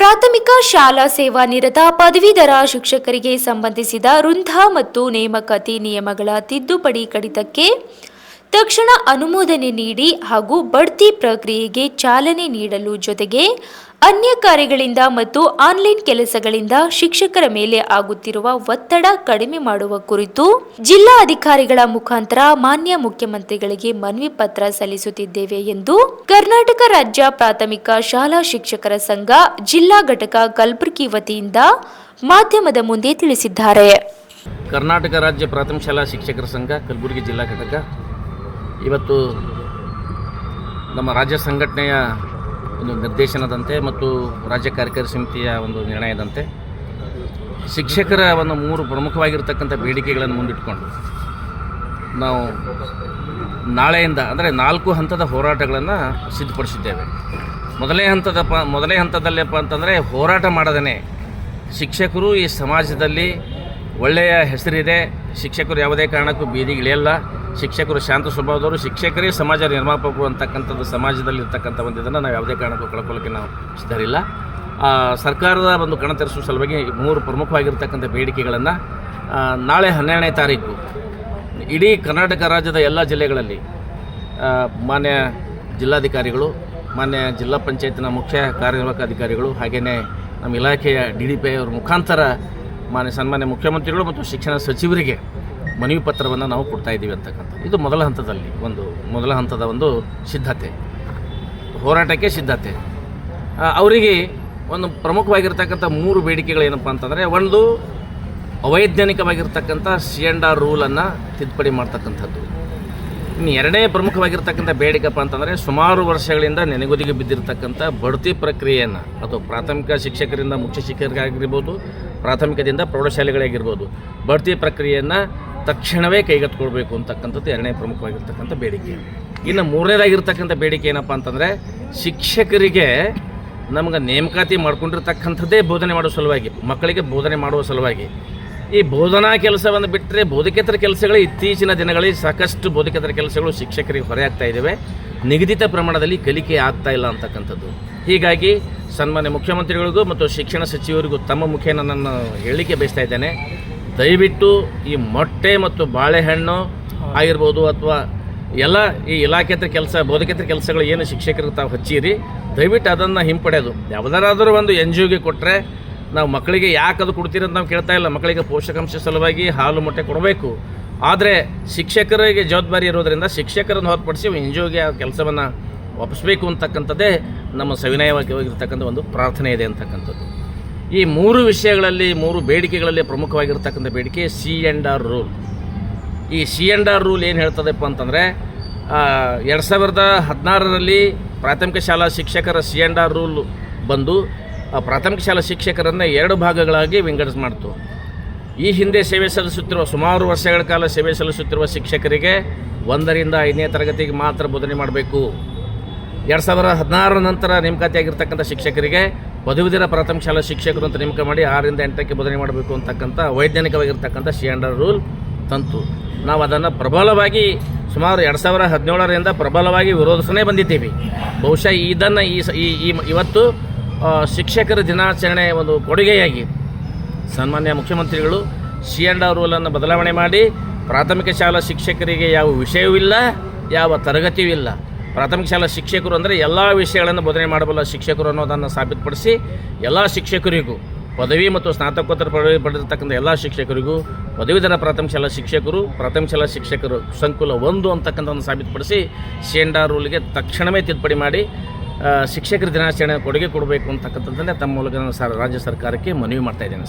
ಪ್ರಾಥಮಿಕ ಶಾಲಾ ಸೇವಾ ನಿರತ ಪದವೀಧರ ಶಿಕ್ಷಕರಿಗೆ ಸಂಬಂಧಿಸಿದ ವೃಂದ ಮತ್ತು ನೇಮಕಾತಿ ನಿಯಮಗಳ ತಿದ್ದುಪಡಿ ಕಡಿತಕ್ಕೆ ತಕ್ಷಣ ಅನುಮೋದನೆ ನೀಡಿ ಹಾಗೂ ಬಡ್ತಿ ಪ್ರಕ್ರಿಯೆಗೆ ಚಾಲನೆ ನೀಡಲು ಜೊತೆಗೆ ಅನ್ಯ ಕಾರ್ಯಗಳಿಂದ ಮತ್ತು ಆನ್ಲೈನ್ ಕೆಲಸಗಳಿಂದ ಶಿಕ್ಷಕರ ಮೇಲೆ ಆಗುತ್ತಿರುವ ಒತ್ತಡ ಕಡಿಮೆ ಮಾಡುವ ಕುರಿತು ಜಿಲ್ಲಾ ಅಧಿಕಾರಿಗಳ ಮುಖಾಂತರ ಮಾನ್ಯ ಮುಖ್ಯಮಂತ್ರಿಗಳಿಗೆ ಮನವಿ ಪತ್ರ ಸಲ್ಲಿಸುತ್ತಿದ್ದೇವೆ ಎಂದು ಕರ್ನಾಟಕ ರಾಜ್ಯ ಪ್ರಾಥಮಿಕ ಶಾಲಾ ಶಿಕ್ಷಕರ ಸಂಘ ಜಿಲ್ಲಾ ಘಟಕ ಕಲಬುರಗಿ ವತಿಯಿಂದ ಮಾಧ್ಯಮದ ಮುಂದೆ ತಿಳಿಸಿದ್ದಾರೆ. ಕರ್ನಾಟಕ ರಾಜ್ಯ ಪ್ರಾಥಮಿಕ ಶಾಲಾ ಶಿಕ್ಷಕರ ಸಂಘ ಕಲಬುರಗಿ ಜಿಲ್ಲಾ ಘಟಕ ಇವತ್ತು ನಮ್ಮ ರಾಜ್ಯ ಸಂಘಟನೆಯ ಒಂದು ನಿರ್ದೇಶನದಂತೆ ಮತ್ತು ರಾಜ್ಯ ಕಾರ್ಯಕಾರಿ ಸಮಿತಿಯ ಒಂದು ನಿರ್ಣಯದಂತೆ ಶಿಕ್ಷಕರ ಒಂದು ಮೂರು ಪ್ರಮುಖವಾಗಿರ್ತಕ್ಕಂಥ ಬೇಡಿಕೆಗಳನ್ನು ಮುಂದಿಟ್ಕೊಂಡು ನಾವು ನಾಳೆಯಿಂದ, ಅಂದರೆ ನಾಲ್ಕು ಹಂತದ ಹೋರಾಟಗಳನ್ನು ಸಿದ್ಧಪಡಿಸಿದ್ದೇವೆ. ಮೊದಲನೇ ಹಂತದ ಪ ಮೊದಲನೇ ಹಂತದಲ್ಲಪ್ಪ ಅಂತಂದರೆ ಹೋರಾಟ ಮಾಡದೇ ಶಿಕ್ಷಕರು ಈ ಸಮಾಜದಲ್ಲಿ ಒಳ್ಳೆಯ ಹೆಸರಿದೆ. ಶಿಕ್ಷಕರು ಯಾವುದೇ ಕಾರಣಕ್ಕೂ ಬೀದಿಗೆ ಇಳಿಯಲ್ಲ ಶಿಕ್ಷಕರು ಶಾಂತ ಸ್ವಭಾವದವರು ಶಿಕ್ಷಕರೇ ಸಮಾಜ ನಿರ್ಮಾಪಕರು ಅಂತಕ್ಕಂಥದ್ದು ಸಮಾಜದಲ್ಲಿ ಇರ್ತಕ್ಕಂಥ ಒಂದು ಇದನ್ನು ನಾವು ಯಾವುದೇ ಕಾರಣಕ್ಕೂ ಕಳ್ಕೊಳ್ಳೋಕ್ಕೆ ನಾವು ಆ, ಸರ್ಕಾರದ ಒಂದು ಕಣತರಿಸುವ ಸಲುವಾಗಿ ಮೂರು ಪ್ರಮುಖವಾಗಿರ್ತಕ್ಕಂಥ ಬೇಡಿಕೆಗಳನ್ನು ನಾಳೆ ಹನ್ನೆರಡನೇ ತಾರೀಕು ಇಡೀ ಕರ್ನಾಟಕ ರಾಜ್ಯದ ಎಲ್ಲ ಜಿಲ್ಲೆಗಳಲ್ಲಿ ಮಾನ್ಯ ಜಿಲ್ಲಾಧಿಕಾರಿಗಳು ಮಾನ್ಯ ಜಿಲ್ಲಾ ಪಂಚಾಯತ್ನ ಮುಖ್ಯ ಕಾರ್ಯನಿರ್ವಾಹಕ ಅಧಿಕಾರಿಗಳು ಹಾಗೆಯೇ ನಮ್ಮ ಇಲಾಖೆಯ ಡಿ ಡಿ ಪಿ ಅವರ ಮುಖಾಂತರ ಮಾನ್ಯ ಸನ್ಮಾನ್ಯ ಮುಖ್ಯಮಂತ್ರಿಗಳು ಮತ್ತು ಶಿಕ್ಷಣ ಸಚಿವರಿಗೆ ಮನವಿ ಪತ್ರವನ್ನು ನಾವು ಕೊಡ್ತಾ ಇದ್ದೀವಿ ಅಂತಕ್ಕಂಥ ಇದು ಮೊದಲ ಹಂತದಲ್ಲಿ ಒಂದು, ಮೊದಲ ಹಂತದ ಒಂದು ಸಿದ್ಧತೆ. ಹೋರಾಟಕ್ಕೆ ಸಿದ್ಧತೆ. ಅವರಿಗೆ ಒಂದು ಪ್ರಮುಖವಾಗಿರ್ತಕ್ಕಂಥ ಮೂರು ಬೇಡಿಕೆಗಳು ಏನಪ್ಪ ಅಂತಂದರೆ, ಒಂದು, ಅವೈಜ್ಞಾನಿಕವಾಗಿರ್ತಕ್ಕಂಥ ಸಿ ಎಂಡ್ ಆರ್ ರೂಲನ್ನು ತಿದ್ದುಪಡಿ ಮಾಡ್ತಕ್ಕಂಥದ್ದು. ಇನ್ನು ಎರಡನೇ ಪ್ರಮುಖವಾಗಿರ್ತಕ್ಕಂಥ ಬೇಡಿಕೆಪ್ಪ ಅಂತಂದರೆ, ಸುಮಾರು ವರ್ಷಗಳಿಂದ ನೆನೆಗುದಿಗೆ ಬಿದ್ದಿರತಕ್ಕಂಥ ಬಡ್ತಿ ಪ್ರಕ್ರಿಯೆಯನ್ನು, ಅದು ಪ್ರಾಥಮಿಕ ಶಿಕ್ಷಕರಿಂದ ಮುಖ್ಯ ಶಿಕ್ಷಕರಿಗಾಗಿರ್ಬೋದು, ಪ್ರಾಥಮಿಕದಿಂದ ಪ್ರೌಢಶಾಲೆಗಳಾಗಿರ್ಬೋದು, ಬಡ್ತಿ ಪ್ರಕ್ರಿಯೆಯನ್ನು ತಕ್ಷಣವೇ ಕೈಗೆತ್ಕೊಳ್ಬೇಕು ಅಂತಕ್ಕಂಥದ್ದು ಎರಡನೇ ಪ್ರಮುಖವಾಗಿರ್ತಕ್ಕಂಥ ಬೇಡಿಕೆ. ಇನ್ನು ಮೂರನೇದಾಗಿರ್ತಕ್ಕಂಥ ಬೇಡಿಕೆ ಏನಪ್ಪ ಅಂತಂದರೆ, ಶಿಕ್ಷಕರಿಗೆ ನಮ್ಗೆ ನೇಮಕಾತಿ ಮಾಡ್ಕೊಂಡಿರ್ತಕ್ಕಂಥದ್ದೇ ಬೋಧನೆ ಮಾಡುವ ಸಲುವಾಗಿ, ಮಕ್ಕಳಿಗೆ ಬೋಧನೆ ಮಾಡುವ ಸಲುವಾಗಿ. ಈ ಬೋಧನಾ ಕೆಲಸವನ್ನು ಬಿಟ್ಟರೆ ಬೋಧಕೇತರ ಕೆಲಸಗಳು ಇತ್ತೀಚಿನ ದಿನಗಳಲ್ಲಿ ಸಾಕಷ್ಟು ಬೋಧಕೇತರ ಕೆಲಸಗಳು ಶಿಕ್ಷಕರಿಗೆ ಹೊರೆಯಾಗ್ತಾ ಇದ್ದಾವೆ ನಿಗದಿತ ಪ್ರಮಾಣದಲ್ಲಿ ಕಲಿಕೆ ಆಗ್ತಾ ಇಲ್ಲ ಅಂತಕ್ಕಂಥದ್ದು. ಹೀಗಾಗಿ ಸನ್ಮಾನ್ಯ ಮುಖ್ಯಮಂತ್ರಿಗಳಿಗೂ ಮತ್ತು ಶಿಕ್ಷಣ ಸಚಿವರಿಗೂ ತಮ್ಮ ಮುಖೇನ ನನ್ನ ಹೇಳಿಕೆ ಬಯಸ್ತಾ ಇದ್ದೇನೆ. ದಯವಿಟ್ಟು ಈ ಮೊಟ್ಟೆ ಮತ್ತು ಬಾಳೆಹಣ್ಣು ಆಗಿರ್ಬೋದು ಅಥವಾ ಎಲ್ಲ ಈ ಇಲಾಖೇತರ ಕೆಲಸ ಬೋಧಕೇತರ ಕೆಲಸಗಳು ಏನು ಶಿಕ್ಷಕರಿಗೆ ತಾವು ಹಚ್ಚಿರಿ. ದಯವಿಟ್ಟು ಅದನ್ನು ಹಿಂಪಡೆಯೋದು ಯಾವುದಾದ್ರೂ ಒಂದು ಎನ್ ಜಿ ಒಗೆ ಕೊಟ್ಟರೆ ನಾವು ಮಕ್ಕಳಿಗೆ ಯಾಕೆ ಅದು ಕೊಡ್ತೀರಿ ಅಂತ ನಾವು ಕೇಳ್ತಾ ಇಲ್ಲ. ಮಕ್ಕಳಿಗೆ ಪೋಷಕಾಂಶ ಸಲುವಾಗಿ ಹಾಲು ಮೊಟ್ಟೆ ಕೊಡಬೇಕು. ಆದರೆ ಶಿಕ್ಷಕರಿಗೆ ಜವಾಬ್ದಾರಿ ಇರೋದರಿಂದ ಶಿಕ್ಷಕರನ್ನು ಹೊರತುಪಡಿಸಿ ಎನ್ ಜಿ ಒಗೆ ಆ ಕೆಲಸವನ್ನು ಒಪ್ಪಿಸಬೇಕು ಅಂತಕ್ಕಂಥದ್ದೇ ನಮ್ಮ ಸವಿನಯವಾಗಿರ್ತಕ್ಕಂಥ ಒಂದು ಪ್ರಾರ್ಥನೆ ಇದೆ ಅಂತಕ್ಕಂಥದ್ದು. ಈ ಮೂರು ವಿಷಯಗಳಲ್ಲಿ, ಮೂರು ಬೇಡಿಕೆಗಳಲ್ಲಿ ಪ್ರಮುಖವಾಗಿರ್ತಕ್ಕಂಥ ಬೇಡಿಕೆ ಸಿ ಎಂಡ್ ಆರ್ ರೂಲ್. ಈ ಸಿ ಎಂಡ್ ಆರ್ ರೂಲ್ ಏನು ಹೇಳ್ತದಪ್ಪ ಅಂತಂದರೆ ಎರಡು ಸಾವಿರದ ಹದಿನಾರರಲ್ಲಿ ಪ್ರಾಥಮಿಕ ಶಾಲಾ ಶಿಕ್ಷಕರ ಸಿ ಎಂಡ್ ಆರ್ ರೂಲ್ ಬಂದು ಪ್ರಾಥಮಿಕ ಶಾಲಾ ಶಿಕ್ಷಕರನ್ನು ಎರಡು ಭಾಗಗಳಾಗಿ ವಿಂಗಡಿಸ್ ಮಾಡ್ತು. ಈ ಹಿಂದೆ ಸೇವೆ ಸಲ್ಲಿಸುತ್ತಿರುವ, ಸುಮಾರು ವರ್ಷಗಳ ಕಾಲ ಸೇವೆ ಸಲ್ಲಿಸುತ್ತಿರುವ ಶಿಕ್ಷಕರಿಗೆ ಒಂದರಿಂದ ಐದನೇ ತರಗತಿಗೆ ಮಾತ್ರ ಬೋಧನೆ ಮಾಡಬೇಕು. ಎರಡು ಸಾವಿರದ ಹದಿನಾರರ ನಂತರ ನೇಮಕಾತಿ ಆಗಿರ್ತಕ್ಕಂಥ ಶಿಕ್ಷಕರಿಗೆ ಪದವೀಧರ ಪ್ರಾಥಮಿಕ ಶಾಲಾ ಶಿಕ್ಷಕರು ಅಂತ ನೇಮಕ ಮಾಡಿ ಆರರಿಂದ ಎಂಟಕ್ಕೆ ಬೋಧನೆ ಮಾಡಬೇಕು ಅಂತಕ್ಕಂಥ ವೈಜ್ಞಾನಿಕವಾಗಿರ್ತಕ್ಕಂಥ ಸಿ ಅಂಡರ್ ರೂಲ್ ತಂತು. ನಾವು ಅದನ್ನು ಪ್ರಬಲವಾಗಿ ಸುಮಾರು ಎರಡು ಸಾವಿರ ಹದಿನೇಳರಿಂದ ಪ್ರಬಲವಾಗಿ ವಿರೋಧಿಸನೇ ಬಂದಿದ್ದೀವಿ. ಬಹುಶಃ ಇದನ್ನು ಈ- ಇವತ್ತು ಶಿಕ್ಷಕರ ದಿನಾಚರಣೆ ಒಂದು ಕೊಡುಗೆಯಾಗಿ ಸನ್ಮಾನ್ಯ ಮುಖ್ಯಮಂತ್ರಿಗಳು ಸಿ ಆ್ಯಂಡ್ ಆರ್ ರೂಲನ್ನು ಬದಲಾವಣೆ ಮಾಡಿ ಪ್ರಾಥಮಿಕ ಶಾಲಾ ಶಿಕ್ಷಕರಿಗೆ ಯಾವ ವಿಷಯವೂ ಇಲ್ಲ ಯಾವ ತರಗತಿಯೂ ಇಲ್ಲ ಪ್ರಾಥಮಿಕ ಶಾಲಾ ಶಿಕ್ಷಕರು ಅಂದರೆ ಎಲ್ಲ ವಿಷಯಗಳನ್ನು ಬೋಧನೆ ಮಾಡಬಲ್ಲ ಶಿಕ್ಷಕರು ಅನ್ನೋದನ್ನು ಸಾಬೀತುಪಡಿಸಿ ಎಲ್ಲ ಶಿಕ್ಷಕರಿಗೂ ಪದವಿ ಮತ್ತು ಸ್ನಾತಕೋತ್ತರ ಪದವಿ ಪಡೆದಿರ್ತಕ್ಕಂಥ ಎಲ್ಲ ಶಿಕ್ಷಕರಿಗೂ ಪದವೀಧರ ಪ್ರಾಥಮಿಕ ಶಾಲಾ ಶಿಕ್ಷಕರು, ಪ್ರಾಥಮಿಕ ಶಾಲಾ ಶಿಕ್ಷಕರು ಸಂಕುಲ ಒಂದು ಅಂತಕ್ಕಂಥದ್ದನ್ನು ಸಾಬೀತುಪಡಿಸಿ ಶೇಂಡಾ ರೂಲ್ಗೆ ತಕ್ಷಣವೇ ತಿದ್ದುಪಡಿ ಮಾಡಿ ಶಿಕ್ಷಕರ ದಿನಾಚರಣೆ ಕೊಡುಗೆ ಕೊಡಬೇಕು ಅಂತಕ್ಕಂಥದ್ದನ್ನೇ ತಮ್ಮ ಮೂಲಕ ನಾನು ರಾಜ್ಯ ಸರ್ಕಾರಕ್ಕೆ ಮನವಿ ಮಾಡ್ತಾ ಇದ್ದೇನೆ